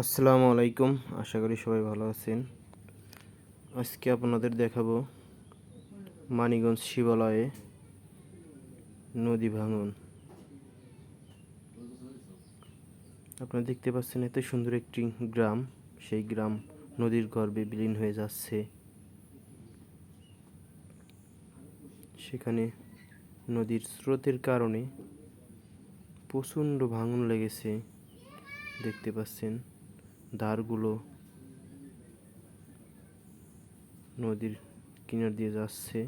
আসসালামু আলাইকুম, আশা করি সবাই ভালো আছেন। আজকে আপনাদের দেখাবো মানিগঞ্জ শিবালয়ে নদী ভাঙন। আপনারা দেখতে পাচ্ছেন এত সুন্দর একটি গ্রাম, সেই গ্রাম নদীর গর্ভে বিলীন হয়ে যাচ্ছে। সেখানে নদীর স্রোতের কারণে প্রচণ্ড ভাঙন লেগেছে, দেখতে পাচ্ছেন। ধারগুলো নদীর কিনার দিয়ে যাচ্ছে।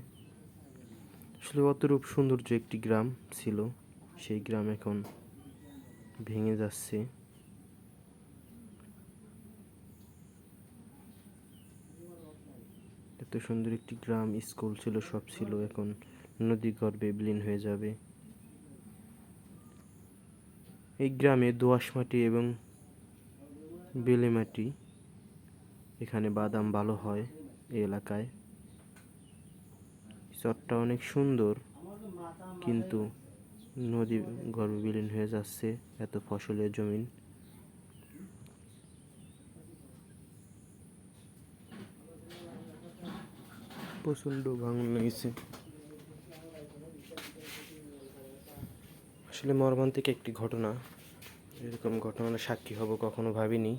আসলে অতরূপ সৌন্দর্য একটি গ্রাম ছিল, সেই গ্রাম এখন ভেঙে যাচ্ছে। এত সুন্দর একটি গ্রাম, স্কুল ছিল, সব ছিল, এখন নদী গর্ভে বিলীন হয়ে যাবে। এই গ্রামে দোআঁশ মাটি এবং বেলে মাটি, এখানে বাদাম ভালো হয় এই এলাকায়। চরটা অনেক সুন্দর, কিন্তু নদী গর্ভে বিলীন হয়ে যাচ্ছে এত ফসলের জমিন। প্রচণ্ড ভাঙন লেগেছে। আসলে মর্মান্তিক একটি ঘটনা। এরকম ঘটনার সাক্ষী হব কখনো ভাবিনি।